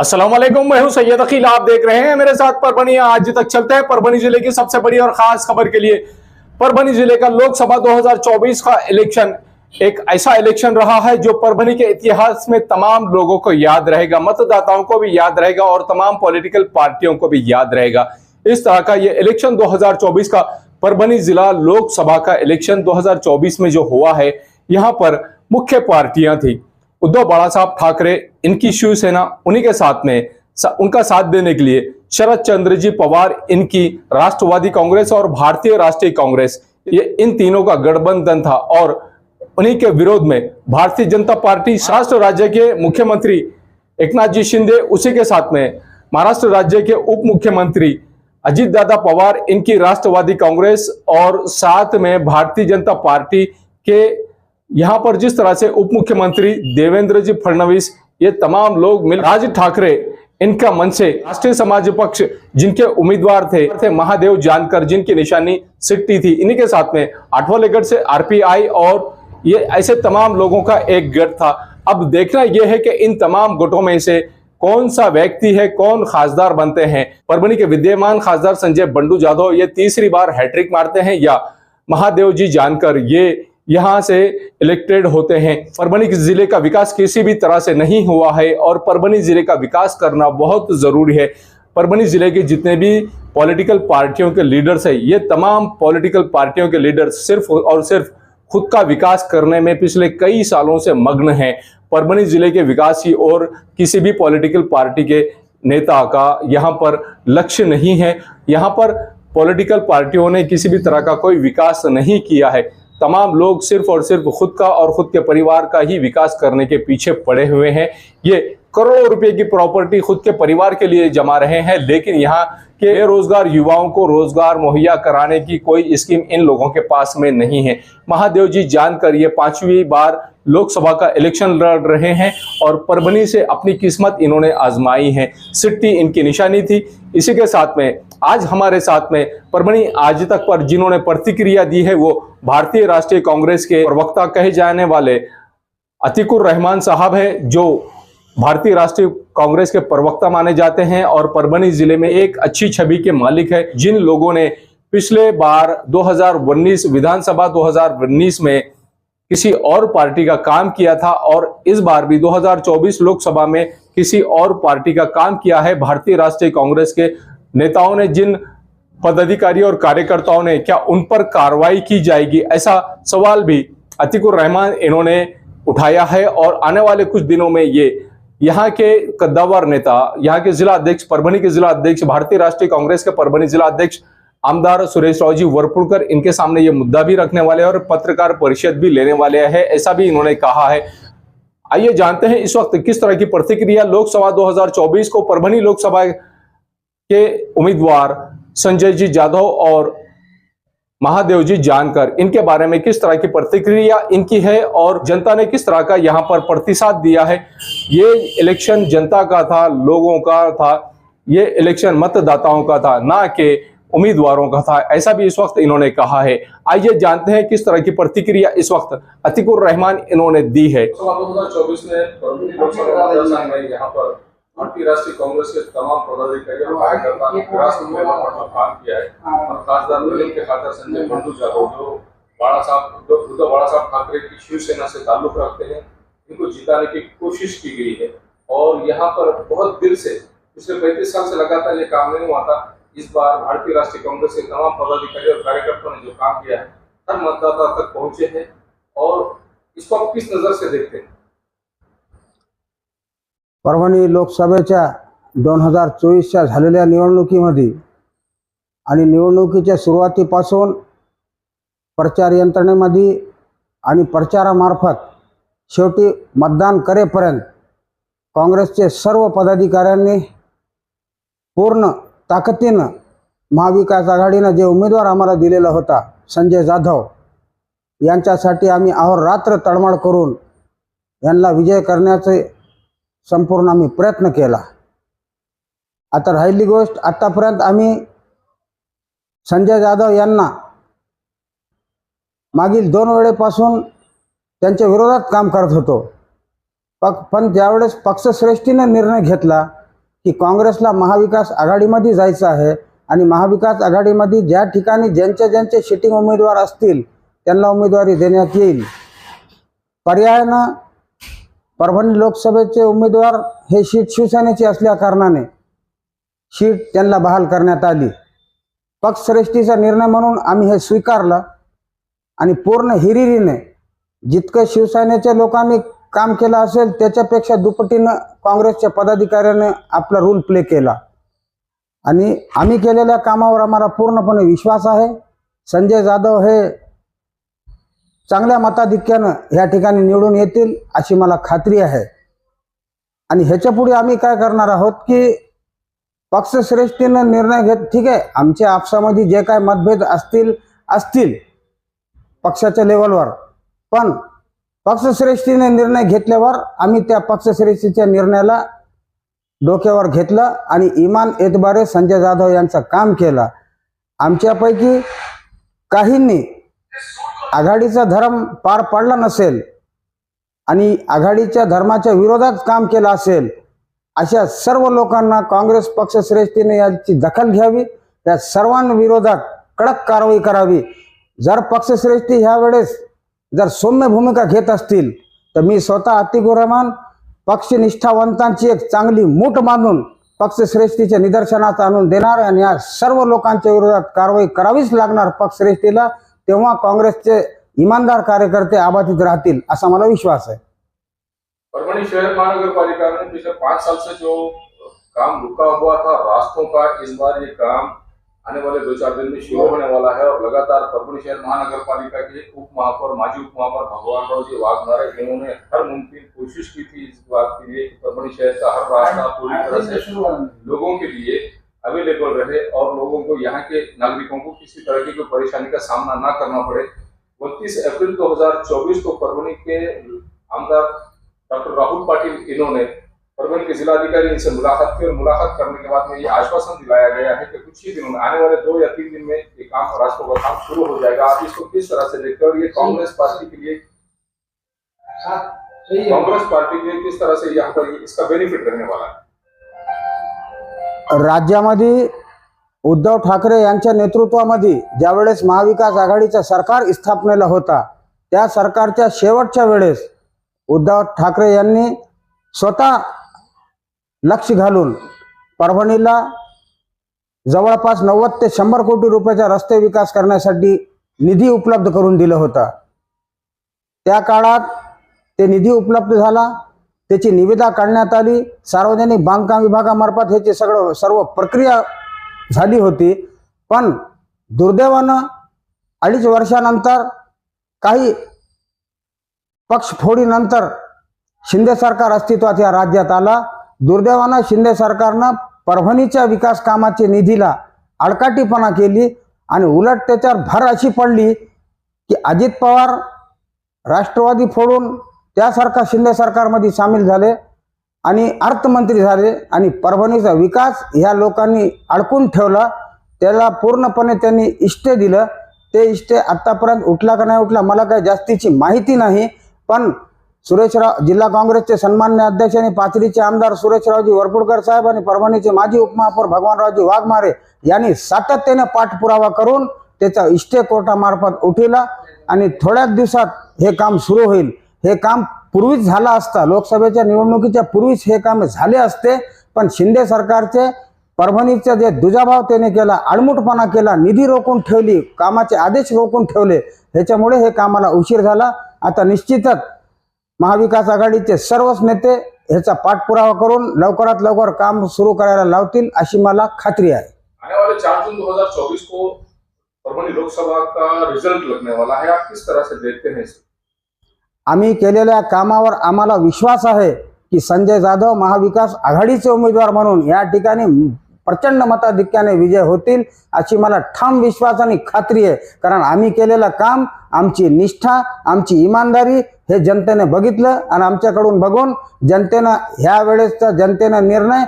वालेकुम मैं हूँ सैयद अकील, आप देख रहे हैं मेरे साथ परभनी। आज तक चलते हैं परभनी ज़िले की सबसे बड़ी और खास खबर के लिए। परभनी ज़िले का लोकसभा 2024 का इलेक्शन एक ऐसा इलेक्शन रहा है जो परभनी के इतिहास में तमाम लोगों को याद रहेगा, मतदाताओं को भी याद रहेगा और तमाम पॉलिटिकल पार्टियों को भी याद रहेगा। इस तरह का ये इलेक्शन 2024 का परभनी जिला लोकसभा का इलेक्शन 2024 में जो हुआ है, यहाँ पर मुख्य पार्टियाँ थी। उद्धव बाला साहब ठाकरे, इनकी शिवसेना, उन्हीं के साथ में उनका साथ देने के लिए शरद चंद्र जी पवार, इनकी राष्ट्रवादी कांग्रेस और भारतीय राष्ट्रीय कांग्रेस, ये इन तीनों का गठबंधन था और उन्हीं के विरोध में भारतीय जनता पार्टी महाराष्ट्र राज्य के मुख्यमंत्री एकनाथ जी शिंदे, उसी के साथ में महाराष्ट्र राज्य के उप मुख्यमंत्री अजीत दादा पवार, इनकी राष्ट्रवादी कांग्रेस और साथ में भारतीय जनता पार्टी के यहाँ पर जिस तरह से उप मुख्यमंत्री देवेंद्र जी फडणवीस, ये तमाम लोग मिल राज ठाकरे, इनका मन से राष्ट्रीय समाज पक्ष, जिनके उम्मीदवार थे थे महादेव जानकर, जिनकी निशानी सिट्टी थी। इन्हीं के साथ में आठवालेगढ़ से आरपीआई और ये ऐसे तमाम लोगों का एक गढ़ था। अब देखना यह है कि इन तमाम गुटों में से कौन सा व्यक्ति है, कौन खासदार बनते हैं? परभनी के विद्यमान खासदार संजय बंडू जाधव, ये तीसरी बार हैट्रिक मारते हैं या महादेव जी जानकर, ये यहाँ से इलेक्टेड होते हैं। परभनी ज़िले का विकास किसी भी तरह से नहीं हुआ है और परभनी ज़िले का विकास करना बहुत ज़रूरी है। परभनी ज़िले के जितने भी पॉलिटिकल पार्टियों के लीडर्स हैं, ये तमाम पॉलिटिकल पार्टियों के लीडर्स सिर्फ़ और सिर्फ़ खुद का विकास करने में पिछले कई सालों से मग्न हैं। परभनी ज़िले के विकास की और किसी भी पॉलिटिकल पार्टी के नेता का यहाँ पर लक्ष्य नहीं है। यहाँ पर पॉलिटिकल पार्टियों ने किसी भी तरह का कोई विकास नहीं किया है। तमाम लोग सिर्फ़ और सिर्फ़ खुद का और खुद के परिवार का ही विकास करने के पीछे पड़े हुए हैं। ये करोड़ों रुपए की प्रॉपर्टी खुद के परिवार के लिए जमा रहे हैं, लेकिन यहाँ के बेरोजगार युवाओं को रोज़गार मुहैया कराने की कोई स्कीम इन लोगों के पास में नहीं है। महादेव जी, जानकर ये पांचवी बार लोकसभा का इलेक्शन लड़ रहे हैं और परभनी से अपनी किस्मत इन्होंने आजमाई है। सिट्टी इनकी निशानी थी। इसी के साथ में, आज हमारे साथ में परभनी आज तक पर जिन्होंने प्रतिक्रिया दी है, वो भारतीय राष्ट्रीय कांग्रेस के प्रवक्ता कहे जाने वाले अतिकुर रहमान साहब है, जो भारतीय राष्ट्रीय कांग्रेस के प्रवक्ता माने जाते हैं और परभनी ज़िले में एक अच्छी छवि के मालिक है। जिन लोगों ने पिछले बार 2019 विधानसभा 2019 में किसी और पार्टी का काम किया था और इस बार भी 2024 लोकसभा में किसी और पार्टी का काम किया है। भारतीय राष्ट्रीय कांग्रेस के नेताओं ने, जिन पदाधिकारी और कार्यकर्ताओं ने, क्या उन पर कार्रवाई की जाएगी? ऐसा सवाल भी अतिकुर रहमान इन्होंने उठाया है और आने वाले कुछ दिनों में ये यहाँ के कद्दावर नेता, यहाँ के जिला अध्यक्ष परभनी के जिला अध्यक्ष, भारतीय राष्ट्रीय कांग्रेस के परभनी जिला अध्यक्ष आमदार सुरेश राव जी वरपुड़कर इनके सामने ये मुद्दा भी रखने वाले और पत्रकार परिषद भी लेने वाले हैं, ऐसा भी इन्होंने कहा है। आइए जानते हैं इस वक्त किस तरह की प्रतिक्रिया लोकसभा 2024 को परभनी लोकसभा के उम्मीदवार संजय जी जाधव और महादेव जी जानकर, इनके बारे में किस तरह की प्रतिक्रिया इनकी है और जनता ने किस तरह का यहाँ पर प्रतिसाद दिया है? ये इलेक्शन जनता का था, लोगों का था, ये इलेक्शन मतदाताओं का था, ना कि उम्मीदवारों का था। ऐसा भी इस वक्त इन्होंने कहा है। आइए जानते हैं किस तरह की प्रतिक्रिया इस वक्त अतिकुर रहमान इन्होंने दी है। लोकसभा 2024 में परभनी लोकसभा मतदान में यहाँ पर भारतीय राष्ट्रीय कांग्रेस के तमाम पदाधिकारी और ने राष्ट्र में अपना काम किया और खासदार के खासदार संजय ठाकरे की शिवसेना से ताल्लुक रखते हैं, इनको जिताने की कोशिश की गई है। और यहाँ पर बहुत दिल से, पिछले पैंतीस साल से लगातार ये काम नहीं हुआ था। इस बार भारतीय राष्ट्रीय कांग्रेस के तमाम पदाधिकारी और कार्यकर्ताओं ने जो काम किया है, हर मतदाता तक पहुँचे हैं और इसको आप किस नज़र से देखते हैं? परभणी लोकसभेच्या दोन हज़ार चोवीसच्या झालेल्या निवडणुकीमध्ये आणि निवडणुकीच्या सुरुवातीपासून प्रचार यंत्रणेमध्ये आणि प्रचारामार्फत शेवटी मतदान करेपर्यंत काँग्रेसचे सर्व पदाधिकाऱ्यांनी पूर्ण ताकदीनं महाविकास आघाडीनं जे उमेदवार आम्हाला दिलेला होता संजय जाधव यांच्यासाठी आम्ही अहोरात्र तळमळ करून यांना विजय करण्याचे संपूर्ण आम्ही प्रयत्न केला. आता राहिली गोष्ट आत्तापर्यंत आम्ही संजय जाधव यांना मागील दोन वेळेपासून त्यांच्या विरोधात काम करत होतो. पक पण ज्यावेळेस पक्षश्रेष्ठीनं निर्णय घेतला की काँग्रेसला महाविकास आघाडीमध्ये जायचं आहे आणि महाविकास आघाडीमध्ये ज्या ठिकाणी ज्यांचे ज्यांचे शिटिंग उमेदवार असतील त्यांना उमेदवारी देण्यात येईल. पर्यायानं परभणी लोकसभेचे उमेदवार हे शीट शिवसेनेची असल्या कारणाने शीट त्यांना बहाल करण्यात आली. पक्षश्रेष्ठीचा निर्णय म्हणून आम्ही हे स्वीकारलं आणि पूर्ण हिरिरीने जितकं शिवसेनेच्या लोकांनी काम केलं असेल त्याच्यापेक्षा दुपटीनं काँग्रेसच्या पदाधिकाऱ्याने आपला रोल प्ले केला. आणि आम्ही केलेल्या कामावर आम्हाला पूर्णपणे विश्वास आहे. संजय जाधव हे चांगल्या मताधिक्यानं ह्या ठिकाणी निवडून येतील अशी मला खात्री आहे. आणि ह्याच्या पुढे आम्ही काय करणार आहोत की पक्षश्रेष्ठीनं निर्णय घेत ठीक आहे आमच्या आपसामध्ये जे काय मतभेद असतील असतील पक्षाच्या लेवलवर पण पक्षश्रेष्ठीने निर्णय घेतल्यावर आम्ही त्या पक्षश्रेष्ठीच्या निर्णयाला डोक्यावर घेतलं आणि इमान एतबारे संजय जाधव यांचं काम केलं. आमच्यापैकी काहींनी आघाडीचा धर्म पार पाडला नसेल आणि आघाडीच्या धर्माच्या विरोधात काम केलं असेल अशा सर्व लोकांना काँग्रेस पक्षश्रेष्ठीने याची दखल घ्यावी त्या सर्वांविरोधात कडक कारवाई करावी. जर पक्षश्रेष्ठी ह्या वेळेस जर सौम्य भूमिका घेत असतील तर मी स्वतः अतिगुरमान पक्षनिष्ठावंतांची एक चांगली मूठ मानून पक्षश्रेष्ठीच्या निदर्शनात आणून देणार आणि या सर्व लोकांच्या विरोधात कारवाई करावीच लागणार पक्षश्रेष्ठीला तेव्हा काँग्रेसचे इमानदार कार्यकर्ते आबाधित राहतील असा मला विश्वास आहे. परभणी शहर महानगर पिछले पाँच साल से जो काम रुका हुआ था रास्तों का इस बार ये काम आने वाले दो चार दिन में शुरू होने वाला है और लगातार परभणी शहर महानगर पालिका के उप महापौर माजी उप महापौर भगवान राव जी वाघमारे इन्होंने हर मुमकिन कोशिश की थी इस बात के लिए परभणी शहर का हर रास्ता पूरी तरह से लोगों के लिए अवेलेबल रहे और लोगों को यहाँ के नागरिकों को किसी तरह की कोई परेशानी का सामना ना करना पड़े। उनतीस अप्रैल 2024 को परभणी के आमदार डॉक्टर राहुल पाटिल इन्होंने परभणी के जिलाधिकारी इनसे मुलाकात की और मुलाकात करने के बाद में ये आश्वासन दिलाया गया है कि कुछ ही दिनों में आने वाले दो या तीन दिन में ये काम रास्तों का काम शुरू हो जाएगा। आप इसको किस तरह से देखते हैं और ये कांग्रेस पार्टी के लिए कांग्रेस पार्टी के लिए किस तरह से यहाँ पर इसका बेनिफिट रहने वाला है? राज्यामध्ये उद्धव ठाकरे यांच्या नेतृत्वामध्ये ज्यावेळेस महाविकास आघाडीचा सरकार स्थापनेला होता त्या सरकारच्या शेवटच्या वेळेस उद्धव ठाकरे यांनी स्वतः लक्ष घालून परभणीला जवळपास नव्वद ते शंभर कोटी रुपयाचा रस्ते विकास करण्यासाठी निधी उपलब्ध करून दिला होता. त्या काळात ते निधी उपलब्ध झाला त्याची निविदा काढण्यात आली सार्वजनिक बांधकाम विभागामार्फत ह्याची सगळं सर्व प्रक्रिया झाली होती. पण दुर्दैवानं अडीच वर्षानंतर काही पक्षफोडीनंतर शिंदे सरकार अस्तित्वात या राज्यात आला. दुर्दैवानं शिंदे सरकारनं परभणीच्या विकास कामाचे निधीला अडकाटीपणा केली आणि उलट त्याच्यावर भर अशी पडली की अजित पवार राष्ट्रवादी फोडून त्यासारखा शिंदे सरकारमध्ये सामील झाले आणि अर्थमंत्री झाले आणि परभणीचा विकास ह्या लोकांनी अडकून ठेवला. त्याला पूर्णपणे त्यांनी इष्टे दिलं. ते इष्टे आत्तापर्यंत उठला का नाही उठला मला काही जास्तीची माहिती नाही. पण सुरेशराव जिल्हा काँग्रेसचे सन्मान्य अध्यक्ष आणि पाथरीचे आमदार सुरेशरावजी वरपुडकर साहेब आणि परभणीचे माजी उपमहापौर भगवानरावजी वाघमारे यांनी सातत्याने पाठपुरावा करून त्याचा इष्टे कोर्टामार्फत उठिला आणि थोड्याच दिवसात हे काम सुरू होईल. हे काम पूर्वीच झालं असता लोकसभेच्या निवडणुकीच्या पूर्वीच हे काम झाले असते पण शिंदे सरकारचे परभणीचा जे दुजाभाव त्याने केला आडमुठपणा केला निधी रोखून ठेवली कामाचे आदेश रोखून ठेवले ह्याच्यामुळे हे कामाला उशीर झाला. आता निश्चितच महाविकास आघाडीचे सर्वच नेते ह्याचा पाठपुरावा करून लवकरात लवकर काम सुरू करायला लावतील अशी मला खात्री आहे. आने वाले चार जून 2024 को परभणी लोकसभा का रिजल्ट लगने वाला है आप किस तरह से देखते हैं इसे आम्ही केलेल्या कामावर आम्हाला विश्वास आहे की संजय जाधव महाविकास आघाडीचे उमेदवार म्हणून या ठिकाणी प्रचंड मताधिक्याने विजय होतील अशी मला ठाम विश्वास आणि खात्री आहे. कारण आम्ही केलेलं काम आमची निष्ठा आमची इमानदारी हे जनतेने बघितलं आणि आमच्याकडून बघून जनतेनं ह्या वेळेसचा जनतेनं निर्णय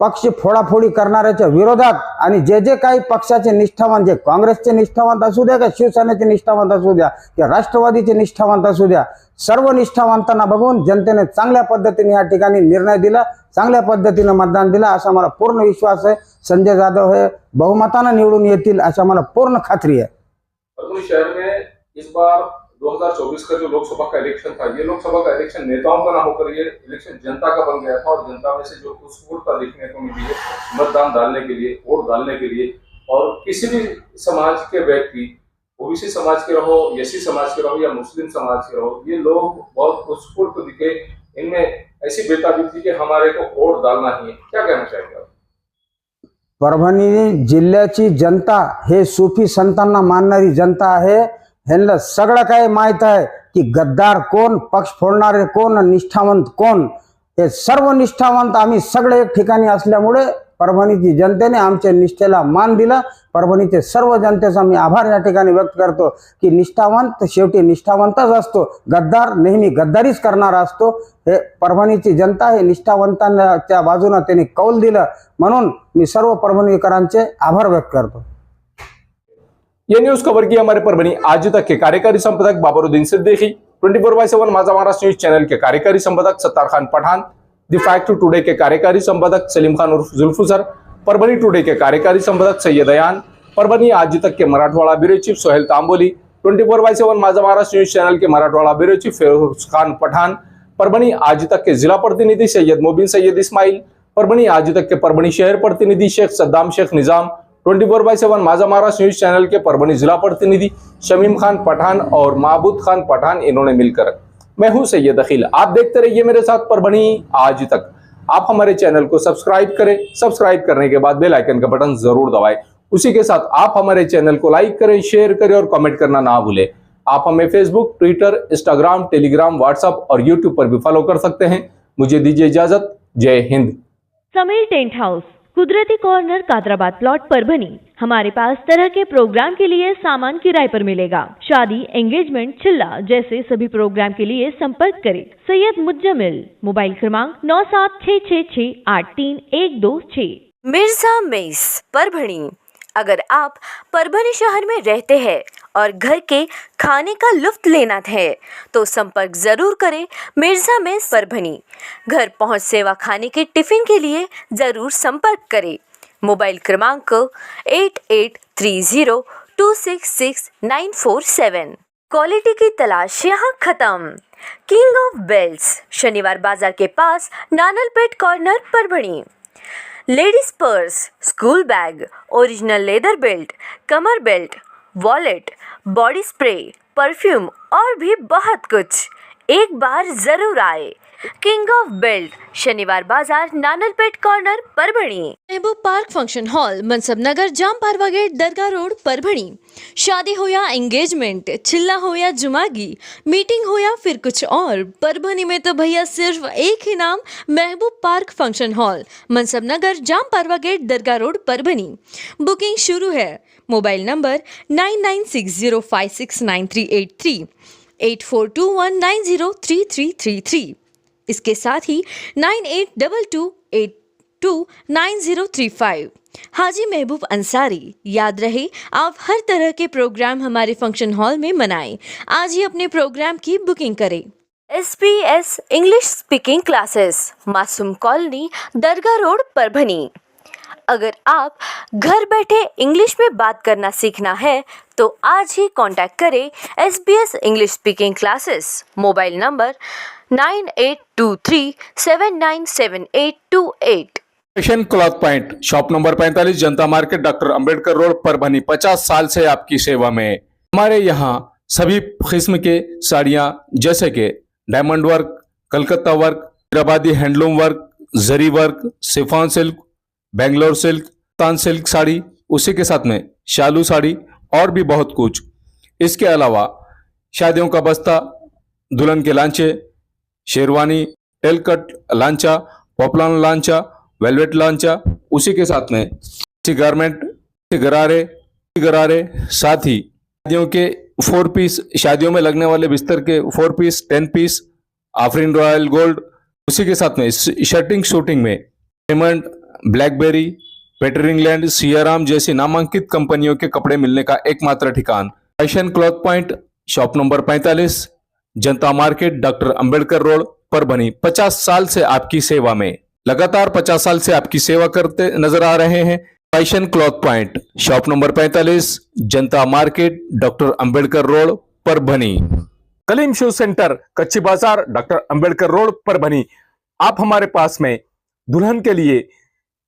पक्ष फोडाफोडी करणाऱ्याच्या विरोधात आणि जे जे काही पक्षाचे निष्ठावान जे काँग्रेसचे निष्ठावंत असू द्या का शिवसेनेचे निष्ठावंत असू द्या किंवा राष्ट्रवादीचे निष्ठावंत असू द्या सर्व निष्ठावंतांना बघून जनतेने चांगल्या पद्धतीने या ठिकाणी निर्णय दिला चांगल्या पद्धतीने मतदान दिलं असा मला पूर्ण विश्वास आहे. संजय जाधव हे बहुमतानं निवडून येतील अशा मला पूर्ण खात्री आहे. परभनी शहर में 2024 का जो लोकसभा का इलेक्शन था, ये लोकसभा का इलेक्शन नेताओं का ना होकर ये इलेक्शन जनता का बन गया था और जनता में से जो उत्स्फूर्तता देखने को मिली है मतदान डालने के लिए, वोट डालने के लिए। और किसी भी समाज के व्यक्ति, ओबीसी समाज के रहो, एससी समाज के रहो या मुस्लिम समाज के रहो, ये लोग बहुत उत्स्फूर्त दिखे। इनमें ऐसी बेताबी थी कि हमारे को वोट डालना ही है। क्या कहना चाहेंगे आप? परभणी जिल्ह्याची जनता हे सुफी संतांना मानणारी जनता आहे. ह्यांना सगळं काही माहीत आहे की गद्दार कोण पक्ष फोडणारे कोण निष्ठावंत कोण? हे सर्व निष्ठावंत आम्ही सगळे एक ठिकाणी असल्यामुळे परभणीची जनतेने आमच्या निष्ठेला मान दिला. परभणीचे सर्व जनतेचा मी आभार या ठिकाणी व्यक्त करतो की निष्ठावंत शेवटी निष्ठावंतच असतो. गद्दार नेहमी गद्दारीच करणारा असतो. हे परभणीची जनता हे निष्ठावंतांच्या बाजूनं त्यांनी कौल दिलं. म्हणून मी सर्व परभणीकरांचे आभार व्यक्त करतो. ये न्यूज़ कवर की हमारे परभनी आज तक के कार्यकारी संपादक Babaruddin Siddiqui twenty four by seven Majha Maharashtra news channel के कार्यकारी संपादक Sattar Khan Pathan the fact today के कार्यकारी संपादक सलीम खान उर्फ़ जुल्फू सर परभनी टुडे के कार्यकारी संपादक सैयद अयान परभनी आज तक के Marathwada bureau chief Sohel Tamboli twenty four by seven Majha Maharashtra news channel के मराठवाड़ा ब्यूरो चीफ फिरोज खान पठान परभनी आज तक के जिला प्रतिनिधि सैयद मोबिन सैयद इस्माइल परभनी आज तक के परभनी शहर प्रतिनिधि Shaikh Saddam Shaikh Nizam twenty four by seven Majha Maharashtra news channel के परभनी जिला प्रतिनिधि, शमीम खान पठान और महबूद खान पठान इन्होंने मिलकर। मैं हूँ सैयद अखिल आप देखते रहिए मेरे साथ परभनी आज तक। आप हमारे चैनल को सब्सक्राइब करें। सब्सक्राइब करने के बाद बेल आइकन का बटन ज़रूर दबाएँ। उसी के साथ आप हमारे चैनल को लाइक करें, शेयर करें और कमेंट करना ना भूलें। आप हमें Facebook Twitter Instagram Telegram WhatsApp और यूट्यूब पर भी फॉलो कर सकते हैं। मुझे दीजिए इजाज़त। Jai Hind. Sameer tent house. कुदरती कॉर्नर कादराबाद प्लॉट पर बनी। हमारे पास तरह के प्रोग्राम के लिए सामान किराए पर मिलेगा। शादी एंगेजमेंट चिल्ला जैसे सभी प्रोग्राम के लिए संपर्क करें। सैयद मुज्जमिल, मोबाइल क्रमांक नौ सात छः छः छः आठ तीन एक दो छः मिर्ज़ा मेस परभणी अगर आप परभणी शहर में रहते हैं और घर के खाने का लुफ्त लेना है तो संपर्क ज़रूर करें मिर्ज़ा में परभनी। घर पहुँच सेवा खाने के टिफ़िन के लिए ज़रूर संपर्क करें। मोबाइल क्रमांक eight eight three zero two six six nine four seven. Quality की तलाश यहाँ ख़त्म। किंग ऑफ़ बेल्ट्स शनिवार बाज़ार के पास Nanalpet corner Parbhani ladies purse, school bag, original leather belt, कमर belt, wallet, body spray, perfume और भी बहुत कुछ। एक बार ज़रूर आए। किंग ऑफ़ बेल्ट शनिवार बाज़ार Nanalpet corner Parbhani Mehboob park function hall Mansab Nagar, Jam Parwa gate, Dargah road Parbhani शादी हो या एंगेजमेंट चिल्ला हो या जुमागी। मीटिंग हो या फिर कुछ और। परभणी में तो भैया सिर्फ़ एक ही नाम Mehboob park function hall Mansab Nagar, जाम Parwa gate, Dargah road Parbhani booking शुरू है। Mobile number nine nine six zero five six nine three eight three, eight four two one nine zero three three three three. इसके साथ ही nine eight double two eight two nine zero three five Haji Mehboob Ansari, याद रहे, आप हर तरह के programme हमारे function hall में मनाएँ। आज ही अपने प्रोग्राम की बुकिंग करें। S P S English speaking classes Masoom colony, Dargah road पर परभनी अगर आप घर बैठे इंग्लिश में बात करना सीखना है तो आज ही कांटेक्ट करें S B S English speaking classes mobile number nine eight cloth point shop number 45 Janta market, doctor Ambedkar road Parbhani 50 साल से आपकी सेवा में। हमारे यहाँ सभी किस्म के साड़ियाँ, जैसे कि diamond work Calcutta work Hyderabadi handloom work zari work chiffon silk Bangalore silk तान सिल्क साड़ी, उसी के साथ में शालू साड़ी और भी बहुत कुछ। इसके अलावा शादियों का बस्ता, दुल्हन के लांचे शेरवानी टेल कट लांचा, पॉपलान लांचा, वेलवेट लांचा, उसी के साथ में सी गारमेंट गरारे गरारे, साथ ही शादियों के फोर पीस शादियों में लगने वाले बिस्तर के four piece ten piece Afreen royal gold उसी के साथ में शर्टिंग शूटिंग में diamond Blackberry Peter England Siyaram जैसी नामांकित कंपनियों के कपड़े मिलने का एकमात्र ठिकान। Fashion cloth point shop number 45 Janta market doctor Ambedkar road पर बनी 50 साल से आपकी सेवा में। लगातार 50 साल से आपकी सेवा करते नज़र आ रहे हैं fashion cloth point. Shop number 45 Janta market doctor Ambedkar road पर बनी। कलीम शू सेंटर, कच्ची बाज़ार डॉक्टर अंबेडकर रोड पर बनी। आप हमारे पास में दुल्हन के लिए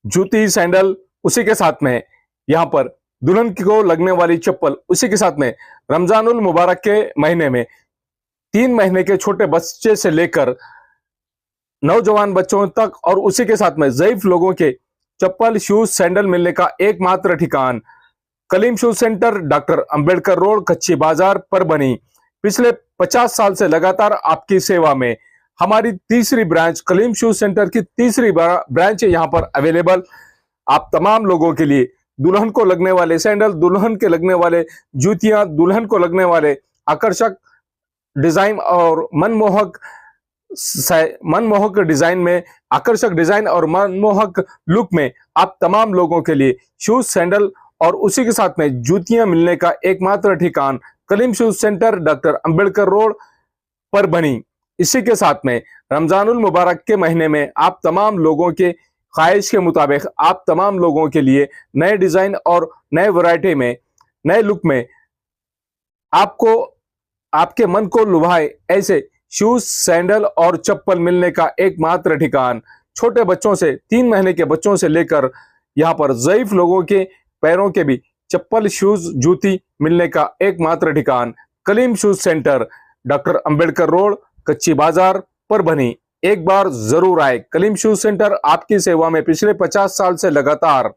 जूती, सैंडल उसी के साथ में। यहाँ पर दुल्हन को लगने वाली चप्पल उसी के साथ में। रमजानुल मुबारक के महीने में तीन महीने के छोटे बच्चे से लेकर नौजवान बच्चों तक और उसी के साथ में जयीफ लोगों के चप्पल शूज़ सैंडल मिलने का एकमात्र ठिकान Kaleem shoes centre, doctor Ambedkar road, कच्ची बाज़ार पर बनी। पिछले 50 साल से लगातार आपकी सेवा में हमारी तीसरी ब्रांच कलीम शूज़ सेंटर की तीसरी ब्रांच यहाँ पर अवेलेबल। आप तमाम लोगों के लिए दुल्हन को लगने वाले सैंडल दुल्हन के लगने वाले जूतियाँ, दुल्हन को लगने वाले आकर्षक डिज़ाइन और मनमोहक मनमोहक डिज़ाइन में, आकर्षक डिज़ाइन और मनमोहक लुक में आप तमाम लोगों के लिए शूज़, सैंडल और उसी के साथ में जूतियाँ मिलने का एकमात्र ठिकान Kaleem shoes centre doctor Ambedkar road पर बनी। इसी के साथ में रमजानुल मुबारक के महीने में आप तमाम लोगों के ख्वाहिश के मुताबिक आप तमाम लोगों के लिए नए डिज़ाइन और नए वैरायटी में, नए लुक में आपको आपके मन को लुभाए ऐसे शूज़, सैंडल और चप्पल मिलने का एकमात्र ठिकान। छोटे बच्चों से, तीन महीने के बच्चों से लेकर यहाँ पर जयीफ लोगों के पैरों के भी चप्पल, शूज़, जूती मिलने का एकमात्र ठिकान। Kaleem shoes centre, doctor Ambedkar road, कच्ची बाज़ार पर बनी। एक बार ज़रूर आए। कलीम शूज़ सेंटर आपकी सेवा में पिछले 50 साल से लगातार